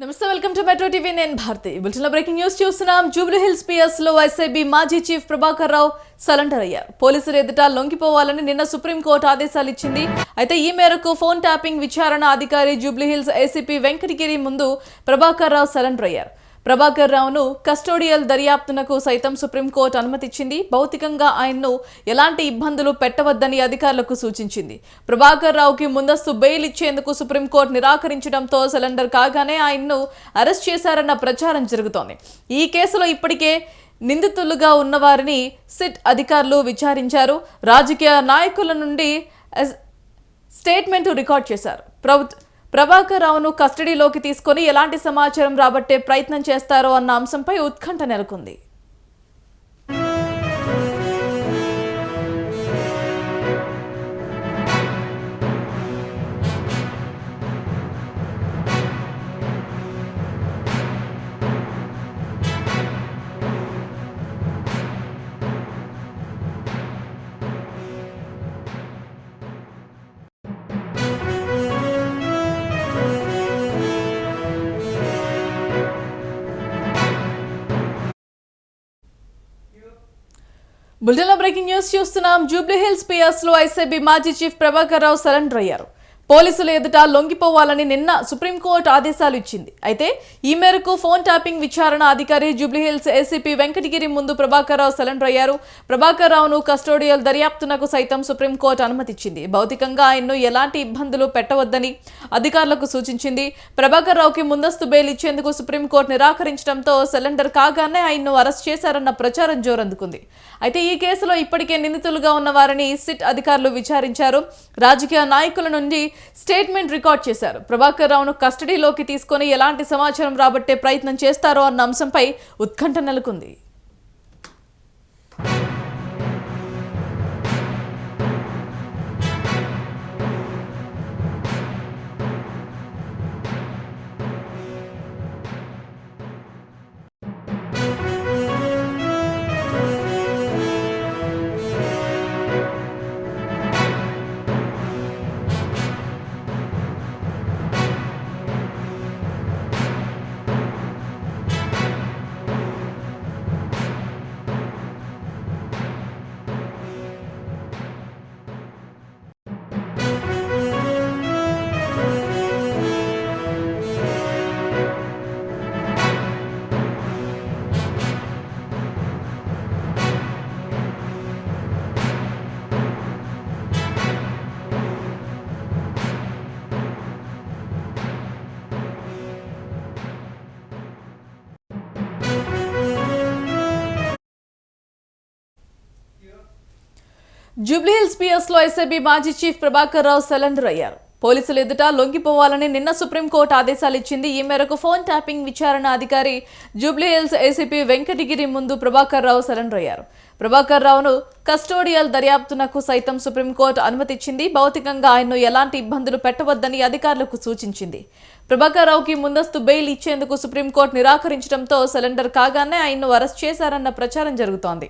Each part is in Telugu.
నమస్తే వెల్కమ్ టు మెట్రో టీవీ. నేను భారతి. బులెటిన్లో బ్రేకింగ్ న్యూస్ చూస్తున్నాం. జూబ్లీ హిల్స్ పిఎస్లో ఎస్ఐబి మాజీ చీఫ్ ప్రభాకర్ రావు సరెండర్ అయ్యారు. పోలీసులు ఎదుట లొంగిపోవాలని నిన్న సుప్రీంకోర్టు ఆదేశాలు ఇచ్చింది. అయితే ఈ మేరకు ఫోన్ ట్యాపింగ్ విచారణ అధికారి జూబ్లీ హిల్స్ ఏసీపీ వెంకటగిరి ముందు ప్రభాకర్ రావు సరెండర్ అయ్యారు. ప్రభాకర్ రావును కస్టోడియల్ దర్యాప్తునకు సైతం సుప్రీంకోర్టు అనుమతిచ్చింది. భౌతికంగా ఆయన్ను ఎలాంటి ఇబ్బందులు పెట్టవద్దని అధికారులకు సూచించింది. ప్రభాకర్ రావుకి ముందస్తు బెయిల్ ఇచ్చేందుకు సుప్రీంకోర్టు నిరాకరించడంతో సిలిండర్ కాగానే ఆయన్ను అరెస్ట్ చేశారన్న ప్రచారం జరుగుతోంది. ఈ కేసులో ఇప్పటికే నిందితులుగా ఉన్నవారిని సిట్ అధికారులు విచారించారు. రాజకీయ నాయకుల నుండి స్టేట్మెంట్ రికార్డ్ చేశారు. ప్రభుత్వ ప్రభాకర్ రావును కస్టడీలోకి తీసుకొని ఎలాంటి సమాచారం రాబట్టే ప్రయత్నం చేస్తారో అన్న అంశంపై ఉత్కంఠ నెలకొంది. బులెటిన్లో బ్రేకింగ్ న్యూస్ చూస్తున్నాం. జూబ్లీహిల్స్ పిఎస్లో ఐసీబీ మాజీ చీఫ్ ప్రభాకర్ రావు సరెండర్ అయ్యారు. పోలీసుల ఎదుట లొంగిపోవాలని నిన్న సుప్రీంకోర్టు ఆదేశాలు ఇచ్చింది. అయితే ఈ మేరకు ఫోన్ ట్యాపింగ్ విచారణ అధికారి జూబ్లీహిల్స్ ఏసీపీ వెంకటగిరి ముందు ప్రభాకర్ రావు సరెండర్ అయ్యారు. ప్రభాకర్ రావును కస్టోడియల్ దర్యాప్తునకు సైతం సుప్రీంకోర్టు అనుమతిచ్చింది. భౌతికంగా ఆయన్ను ఎలాంటి ఇబ్బందులు పెట్టవద్దని అధికారులకు సూచించింది. ప్రభాకర్ రావుకి ముందస్తు బెయిల్ ఇచ్చేందుకు సుప్రీంకోర్టు నిరాకరించడంతో సిలెండర్ కాగానే ఆయన్ను అరెస్ట్ చేశారన్న ప్రచారం జోరందుకుంది. అయితే ఈ కేసులో ఇప్పటికే నిందితులుగా ఉన్న వారిని సిట్ అధికారులు విచారించారు. రాజకీయ నాయకుల నుండి స్టేట్మెంట్ రికార్డ్ చేశారు. ప్రభాకర్ రావును కస్టడీలోకి తీసుకొని ఎలాంటి సమాచారం రాబట్టే ప్రయత్నం చేస్తారో అన్న అంశంపై ఉత్కంఠ నెలకొంది. జూబ్లీహిల్స్ పిఎస్లో ఎస్ఐబి మాజీ చీఫ్ ప్రభాకర్ రావు సెలెండర్ అయ్యారు. పోలీసులు ఎదుట లొంగిపోవాలని నిన్న సుప్రీంకోర్టు ఆదేశాలు ఇచ్చింది. ఈ మేరకు ఫోన్ ట్యాపింగ్ విచారణ అధికారి జూబ్లీహిల్స్ ఏసీపీ వెంకటగిరి ముందు ప్రభాకర్ రావు సరెండర్ అయ్యారు ప్రభాకర్ రావును కస్టోడియల్ దర్యాప్తునకు సైతం సుప్రీంకోర్టు అనుమతిచ్చింది భౌతికంగా ఆయన్ను ఎలాంటి ఇబ్బందులు పెట్టవద్దని అధికారులకు సూచించింది. ప్రభాకర్ రావుకి ముందస్తు బెయిల్ ఇచ్చేందుకు సుప్రీంకోర్టు నిరాకరించడంతో సిలిండర్ కాగానే ఆయన్ను అరెస్ట్ చేశారన్న ప్రచారం జరుగుతోంది.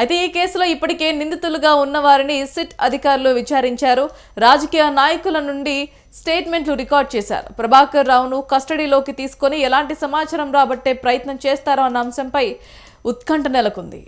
అయితే ఈ కేసులో ఇప్పటికే నిందితులుగా ఉన్న వారిని సిట్ అధికారులు విచారించారు. రాజకీయ నాయకుల నుండి స్టేట్మెంట్లు రికార్డ్ చేశారు. ప్రభాకర్ రావును కస్టడీలోకి తీసుకొని ఎలాంటి సమాచారం రాబట్టే ప్రయత్నం చేస్తారో అన్న అంశంపై ఉత్కంఠ నెలకొంది.